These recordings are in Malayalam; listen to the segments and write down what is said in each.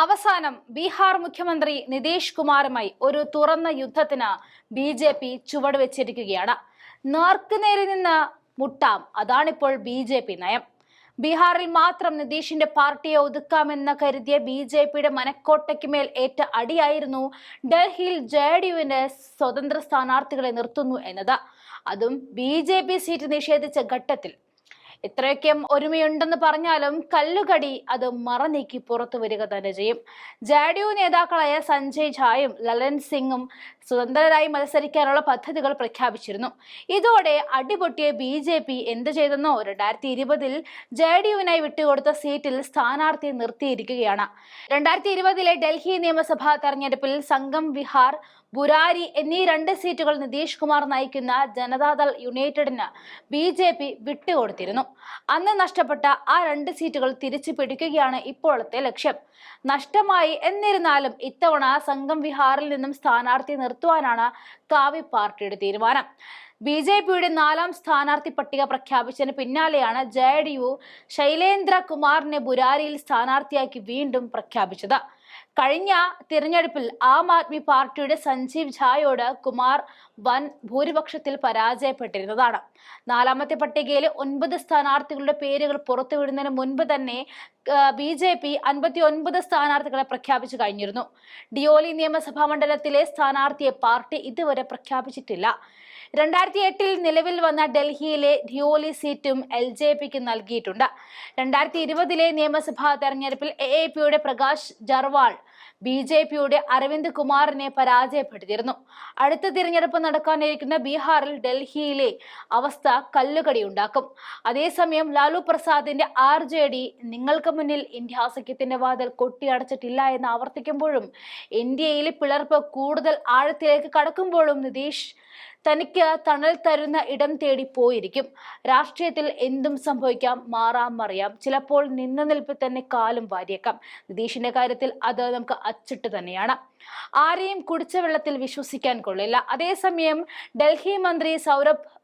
അവസാനം ബീഹാർ മുഖ്യമന്ത്രി നിതീഷ് കുമാറുമായി ഒരു തുറന്ന യുദ്ധത്തിന് ബി ജെ പി ചുവടുവെച്ചിരിക്കുകയാണ് നേർക്കുനേരിൽ നിന്ന് മുട്ടാം. അതാണിപ്പോൾ ബി ജെ പി നയം. ബീഹാറിൽ മാത്രം നിതീഷിന്റെ പാർട്ടിയെ ഒതുക്കാമെന്ന് കരുതിയ ബി ജെ പിയുടെ മനക്കോട്ടയ്ക്ക് മേൽ ഏറ്റ അടിയായിരുന്നു ഡൽഹിയിൽ ജെ ഡി യുവിന്റെ സ്വതന്ത്ര സ്ഥാനാർത്ഥികളെ നിർത്തുന്നു എന്നത്. അതും ബി ജെ പി സീറ്റ് നിഷേധിച്ച ഘട്ടത്തിൽ. ഇത്രയൊക്കെ ഒരുമയുണ്ടെന്ന് പറഞ്ഞാലും കല്ലുകടി അത് മറനീക്കി പുറത്തു വരിക തന്നെ ചെയ്യും. ജെ ഡി യു നേതാക്കളായ സഞ്ജയ് ഝായും ലലൻ സിംഗും സ്വതന്ത്രരായി മത്സരിക്കാനുള്ള പദ്ധതികൾ പ്രഖ്യാപിച്ചിരുന്നു. ഇതോടെ അടിപൊട്ടിയ ബി ജെ പി എന്ത് ചെയ്തെന്നോ രണ്ടായിരത്തി ഇരുപതിൽ ജെ ഡി യുവിനായി വിട്ടുകൊടുത്ത സീറ്റിൽ സ്ഥാനാർത്ഥിയെ നിർത്തിയിരിക്കുകയാണ്. രണ്ടായിരത്തി ഇരുപതിലെ ഡൽഹി നിയമസഭാ തെരഞ്ഞെടുപ്പിൽ സംഘം വിഹാർ ബുരാരി എന്നീ രണ്ട് സീറ്റുകൾ നിതീഷ് കുമാർ നയിക്കുന്ന ജനതാദൾ യുണൈറ്റഡിന് ബി ജെ പി വിട്ടുകൊടുത്തിരുന്നു. അന്ന് നഷ്ടപ്പെട്ട ആ രണ്ട് സീറ്റുകൾ തിരിച്ചു പിടിക്കുകയാണ് ഇപ്പോഴത്തെ ലക്ഷ്യം. നഷ്ടമായി എന്നിരുന്നാലും ഇത്തവണ സംഘം വിഹാറിൽ നിന്നും സ്ഥാനാർത്ഥി നിർത്തുവാനാണ് കാവി പാർട്ടിയുടെ തീരുമാനം. ബി ജെ പിയുടെ നാലാം സ്ഥാനാർത്ഥി പട്ടിക പ്രഖ്യാപിച്ചതിന് പിന്നാലെയാണ് ജെ ഡി യു ശൈലേന്ദ്ര കുമാറിനെ ബുരാരിയിൽ സ്ഥാനാർത്ഥിയാക്കി വീണ്ടും പ്രഖ്യാപിച്ചത്. കഴിഞ്ഞ തിരഞ്ഞെടുപ്പിൽ ആം ആദ്മി പാർട്ടിയുടെ സഞ്ജീവ് ഝായോട് കുമാർ വൻ ഭൂരിപക്ഷത്തിൽ പരാജയപ്പെട്ടിരുന്നതാണ്. നാലാമത്തെ പട്ടികയിലെ ഒൻപത് സ്ഥാനാർത്ഥികളുടെ പേരുകൾ പുറത്തുവിടുന്നതിന് മുൻപ് തന്നെ ബി ജെ പി അൻപത്തി ഒൻപത് സ്ഥാനാർത്ഥികളെ പ്രഖ്യാപിച്ചു കഴിഞ്ഞിരുന്നു. ഡിയോലി നിയമസഭാ മണ്ഡലത്തിലെ സ്ഥാനാർത്ഥിയെ പാർട്ടി ഇതുവരെ പ്രഖ്യാപിച്ചിട്ടില്ല. രണ്ടായിരത്തി എട്ടിൽ നിലവിൽ വന്ന ഡൽഹിയിലെ ഡിയോലി സീറ്റും എൽ ജെ പിക്ക് നൽകിയിട്ടുണ്ട്. രണ്ടായിരത്തി ഇരുപതിലെ നിയമസഭാ തെരഞ്ഞെടുപ്പിൽ എ എ പിയുടെ പ്രകാശ് ജർവാൾ ബി ജെ പിയുടെ അരവിന്ദ് കുമാറിനെ പരാജയപ്പെടുത്തിയിരുന്നു. അടുത്ത തിരഞ്ഞെടുപ്പ് നടക്കാനിരിക്കുന്ന ബീഹാറിൽ ഡൽഹിയിലെ അവസ്ഥ കല്ലുകടി ഉണ്ടാക്കും അതേസമയം ലാലു പ്രസാദിന്റെ ആർ ജെ ഡി നിങ്ങൾക്ക് മുന്നിൽ ഇന്ത്യ സഖ്യത്തിന്റെ വാതിൽ കൊട്ടിയടച്ചിട്ടില്ല എന്ന് ആവർത്തിക്കുമ്പോഴും ഇന്ത്യയിലെ പിളർപ്പ് കൂടുതൽ ആഴത്തിലേക്ക് കടക്കുമ്പോഴും നിതീഷ് തനിക്ക് തണൽ തരുന്ന ഇടം തേടി പോയിരിക്കും. രാഷ്ട്രീയത്തിൽ എന്തും സംഭവിക്കാം മാറാം മറിയാം. ചിലപ്പോൾ നിന്ന നിൽപ്പിൽ തന്നെ കാലും വാരിയേക്കാം. നിതീഷിന്റെ കാര്യത്തിൽ അത് നമുക്ക് അച്ചിട്ട് തന്നെയാണ്. ആരെയും കുടിച്ച വെള്ളത്തിൽ വിശ്വസിക്കാൻ കൊള്ളില്ല. അതേസമയം ഡൽഹി മന്ത്രി സൗരഭ്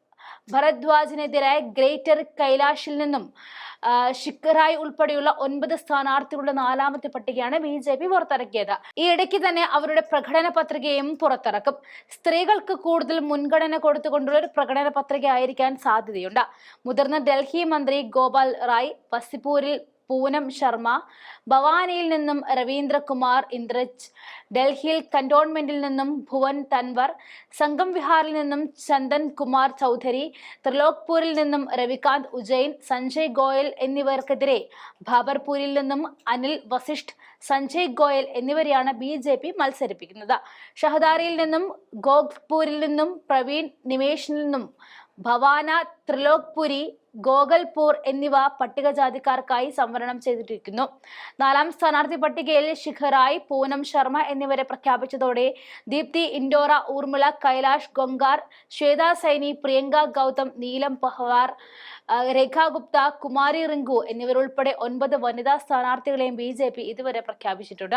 ഭരദ്വാജിനെതിരായ ഗ്രേറ്റർ കൈലാഷിൽ നിന്നും ഷിക്കറായി ഉൾപ്പെടെയുള്ള ഒൻപത് സ്ഥാനാർത്ഥികളുടെ നാലാമത്തെ പട്ടികയാണ് ബി ജെ പി പുറത്തിറക്കിയത്. ഈ ഇടയ്ക്ക് തന്നെ അവരുടെ പ്രകടന പത്രികയും പുറത്തിറക്കും. സ്ത്രീകൾക്ക് കൂടുതൽ മുൻഗണന കൊടുത്തുകൊണ്ടുള്ള ഒരു പ്രകടന പത്രിക ആയിരിക്കാൻ സാധ്യതയുണ്ട്. മുതിർന്ന ഡൽഹി മന്ത്രി ഗോപാൽ റായ് പസിപ്പൂരിൽ പൂനം ശർമ്മ ഭവാനിയിൽ നിന്നും രവീന്ദ്രകുമാർ ഇന്ദ്രജ് ഡൽഹിയിൽ കന്റോൺമെന്റിൽ നിന്നും ഭുവൻ തൻവർ സംഗം വിഹാറിൽ നിന്നും ചന്ദൻ കുമാർ ചൗധരി ത്രിലോക്പൂരിൽ നിന്നും രവികാന്ത് ഉജൈൻ സഞ്ജയ് ഗോയൽ എന്നിവർക്കെതിരെ ബാബർപൂരിൽ നിന്നും അനിൽ വസിഷ്ഠ് സഞ്ജയ് ഗോയൽ എന്നിവരെയാണ് ബി ജെ പി മത്സരിപ്പിക്കുന്നത്. ഷഹദാരിയിൽ നിന്നും ഗോഖ്പൂരിൽ നിന്നും പ്രവീൺ നിമേഷിൽ നിന്നും ഭവാന ത്രിലോക്പുരി ഗോഗൽപൂർ എന്നിവ പട്ടികജാതിക്കാർക്കായി സംവരണം ചെയ്തിരിക്കുന്നു നാലാം സ്ഥാനാർത്ഥി പട്ടികയിൽ ശിഖറായ് പൂനം ശർമ്മ എന്നിവരെ പ്രഖ്യാപിച്ചതോടെ ദീപ്തി ഇൻഡോറ ഊർമിള കൈലാഷ് ഗൊങ്കാർ ശ്വേത സൈനി പ്രിയങ്ക ഗൗതം നീലം പഹ്വാർ രേഖ ഗുപ്ത കുമാരി റിങ്കു എന്നിവരുൾപ്പെടെ ഒൻപത് വനിതാ സ്ഥാനാർത്ഥികളെയും ബി ഇതുവരെ പ്രഖ്യാപിച്ചിട്ടുണ്ട്.